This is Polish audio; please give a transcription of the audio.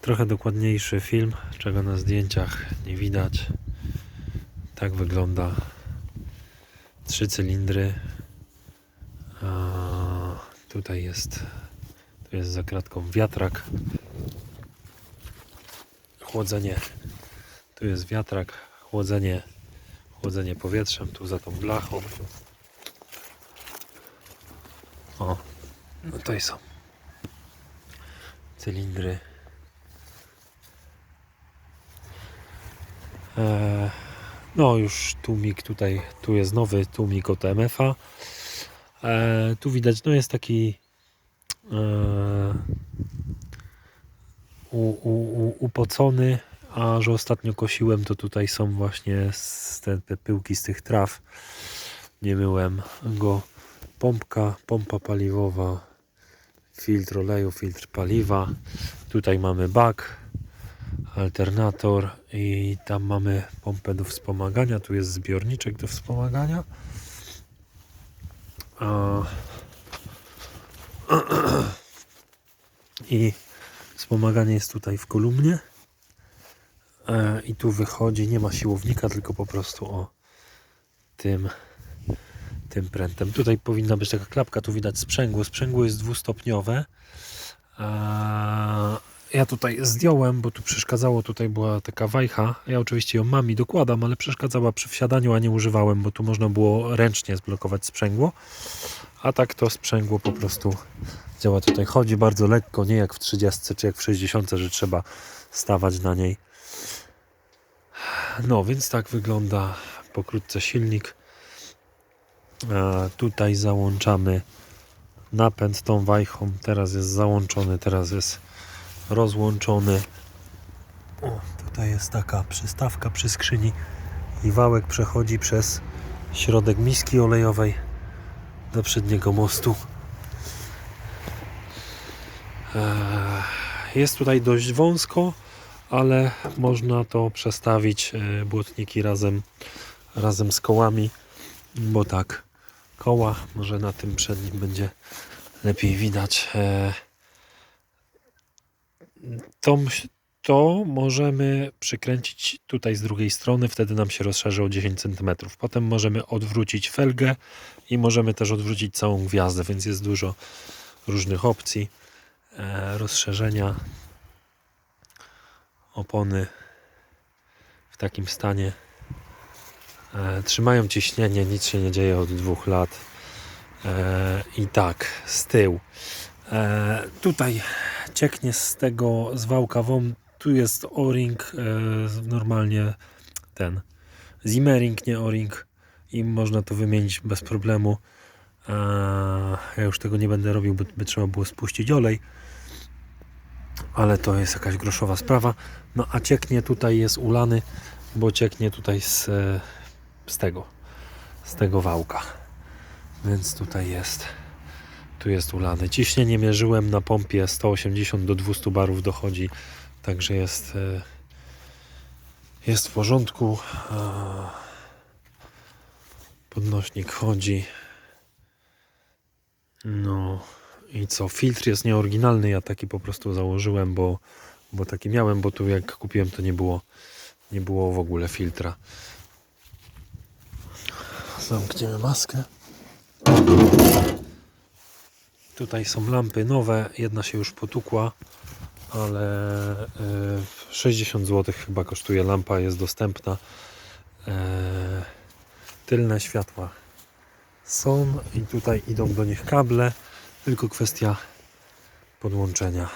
trochę dokładniejszy film, czego na zdjęciach nie widać. Tak wygląda. Trzy cylindry. A tutaj jest, tu jest za kratką wiatrak. Chłodzenie. Tu jest wiatrak, chłodzenie, chłodzenie powietrzem, tu za tą blachą. O, no tutaj są cylindry. No już tłumik tutaj, tu jest nowy tłumik od MFA. Eee, tu widać, no jest taki eee, u, u, u, upocony, a że ostatnio kosiłem, to tutaj są właśnie te, te pyłki z tych traw. Nie myłem go. Pompka, pompa paliwowa, filtr oleju, filtr paliwa. Tutaj mamy bak, alternator i tam mamy pompę do wspomagania. Tu jest zbiorniczek do wspomagania. I wspomaganie jest tutaj w kolumnie. E, I tu wychodzi, nie ma siłownika, tylko po prostu o tym tym prętem. Tutaj powinna być taka klapka, tu widać sprzęgło. Sprzęgło jest dwustopniowe. A ja tutaj zdjąłem, bo tu przeszkadzało, tutaj była taka wajcha. Ja oczywiście ją mam i dokładam, ale przeszkadzała przy wsiadaniu, a nie używałem, bo tu można było ręcznie zblokować sprzęgło. A tak to sprzęgło po prostu działa tutaj. Chodzi bardzo lekko, nie jak w 30 czy jak w 60, że trzeba stawać na niej. No, więc tak wygląda pokrótce silnik. E, tutaj załączamy napęd tą wajchą. Teraz jest załączony, teraz jest rozłączony. O, tutaj jest taka przystawka przy skrzyni i wałek przechodzi przez środek miski olejowej do przedniego mostu. E, Jest tutaj dość wąsko, ale można to przestawić e, błotniki razem, razem z kołami, bo tak koła może na tym przednim będzie lepiej widać. To, to możemy przykręcić tutaj z drugiej strony, wtedy nam się rozszerzy o 10 cm. Potem możemy odwrócić felgę i możemy też odwrócić całą gwiazdę, więc jest dużo różnych opcji e, rozszerzenia opony w takim stanie. E, trzymają ciśnienie, nic się nie dzieje od dwóch lat. E, i tak z tyłu. Tutaj cieknie z tego z wałka wam tu jest o-ring e, normalnie ten. Zimmering, nie o-ring. I można to wymienić bez problemu. Ja już tego nie będę robił, by trzeba było spuścić olej. Ale to jest jakaś groszowa sprawa. No a cieknie tutaj jest ulany, bo cieknie tutaj z, e, z tego, z tego wałka. Więc tutaj jest, tu jest ulany. Ciśnienie mierzyłem na pompie 180 do 200 barów dochodzi, także jest, e, jest w porządku. A, Podnośnik chodzi. No. I co, filtr jest nieoryginalny, ja taki po prostu założyłem, bo, bo taki miałem, bo tu jak kupiłem to nie było, nie było w ogóle filtra. Zamkniemy maskę. Tutaj są lampy nowe, jedna się już potukła, ale y, 60 zł chyba kosztuje lampa, jest dostępna. E, tylne światła są i tutaj idą do nich kable tylko kwestia podłączenia.